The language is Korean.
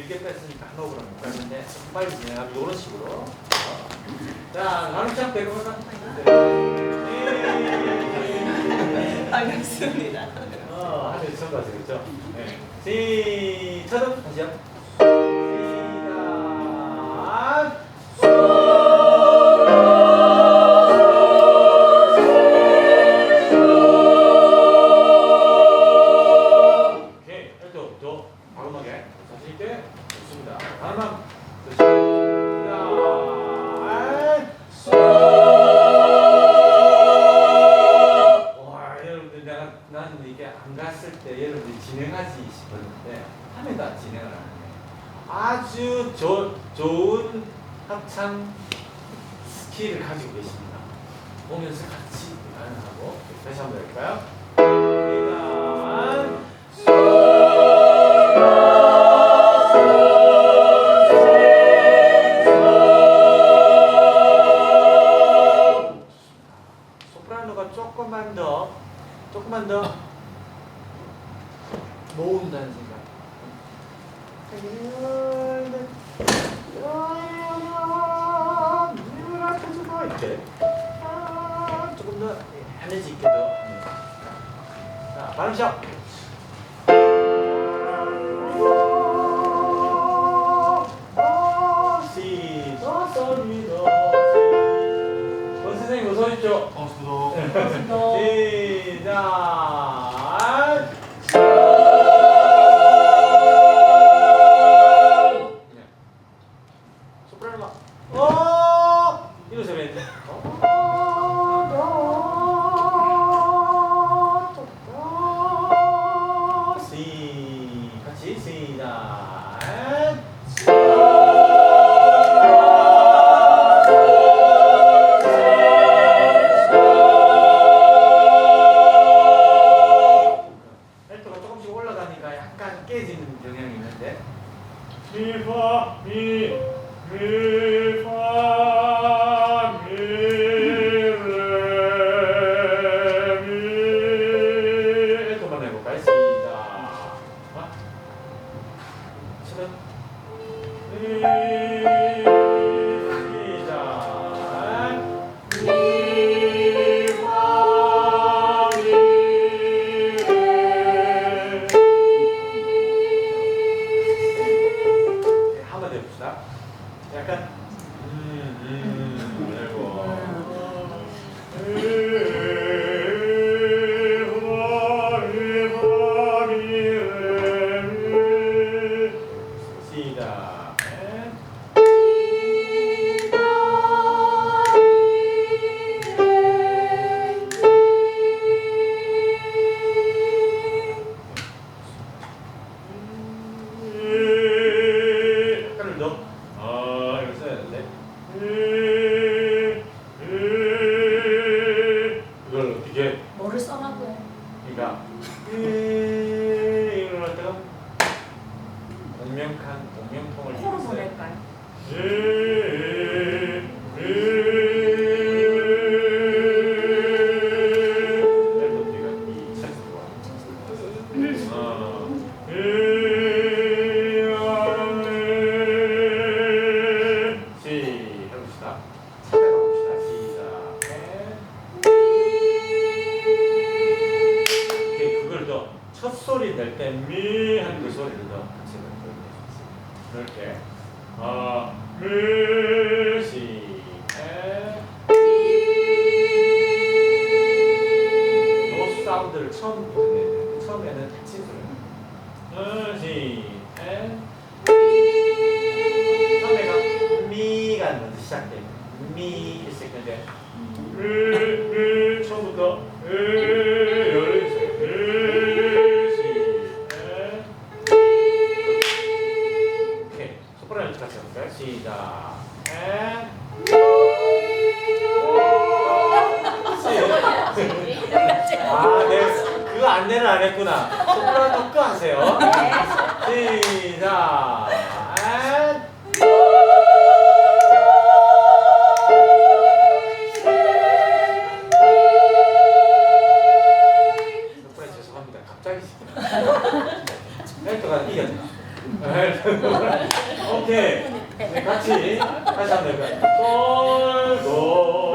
길게 뺐으니까 한 억울하면 그랬는데 빨리 진행하면 이런 식으로 자 가능창 대고 하나 반갑습니다 어, 하늘 처음 가서 그죠? 네. 시작! 다시요 안 진행을 안 해. 아주 조, 좋은 합창 스킬을 가지고 계십니다. 보면서 같이 가능하고 다시 한번 해볼까요? 소프라노가 조금만 더, 조금만 더 모은다는 생각. 이렇게 아, 조금 더 에너지 있게 더. 자, 발음 시작. 시, 도, 소, 미, 도, 시. 원 선생님 어서 오십시오. 반갑습니다. 시작. 경향이 있는데. 미파 미 미파 아, 이거 써야 되는데. 이걸 어떻게? 뭐를 써라고요? 그러니까 이걸 할 때가 공명한 공명통을 코로. 보낼까요? 때 미 하는 그 소리를 더 같이 넣어주세요. 이렇게 아미 시. 요 사운드를 처음부터 내야 돼. 처음에는 닫힌 소리. 시. 처음에가 미가 먼저 시작돼. 미 있을 건데 미, 미 처음부터 에 안 했구나. 소프라노 끄 하세요. 시작. 이겼다. 헬터. 오케이. 네, 같이 다시 한번 해볼까요? 솔, 도,